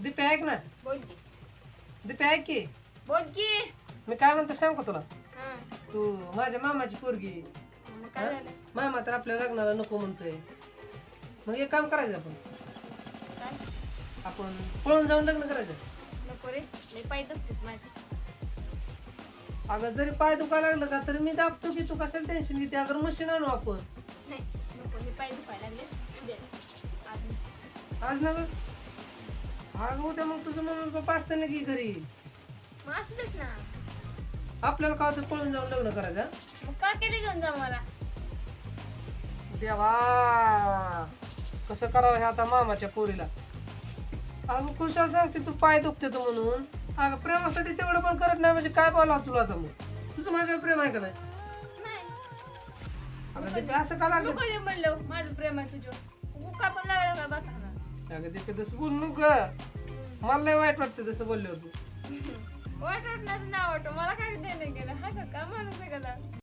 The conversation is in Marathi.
दीपे ऐक ना? बोल की. दीपे ऐक की? बोल की. मी काय म्हणतो सांग का तुला? हा. तू माझ्या मामाची पोरगी. मग काय झालं? मामा तर आपल्या लग्नाला नको म्हणतोय. मग एक काम करायचं आपण. काय? आपण पळून जाऊन लग्न करायचं. नको रे लय पाय दुखतात माझे. अगं जरी पाय दुखायला लागलं का तरी मी दाबतो की तू कशाला टेन्शन घेते? अगर मशीन आणू आपण. नाही नको हे पाय दुखायला लागले. उद्या. आज आज ना ग अगं उद्या मग तुझं मम्मी पप्पा असते ना की घरी? मग असू देत ना. आपल्याला का होतं? पळून जाऊन लग्न करायचं हं? मग का केले घेऊन जा मला? देवा! कसं करावं हे आता मामाच्या पोरीला? अगं खुशाल सांगते तू पाय दुखते तू म्हणून. अगं प्रेमासाठी तेवढं पण करत नाही म्हणजे काय बोलावं तुला आता मग? तुझं माझ्यावर प्रेम आहे का नाही? नाही. अगं दीपे असं का लागलं? नको दे म्हणलं माझं प्रेम आहे तुझं उका पण लागला का बघा अगं दीपे तसं बोल ग. मला लय वाईट वाटतं तसं बोलले तू. वाट वाटणार ना वाटो मला काय देणं गेलं हा का? माणूस आहे का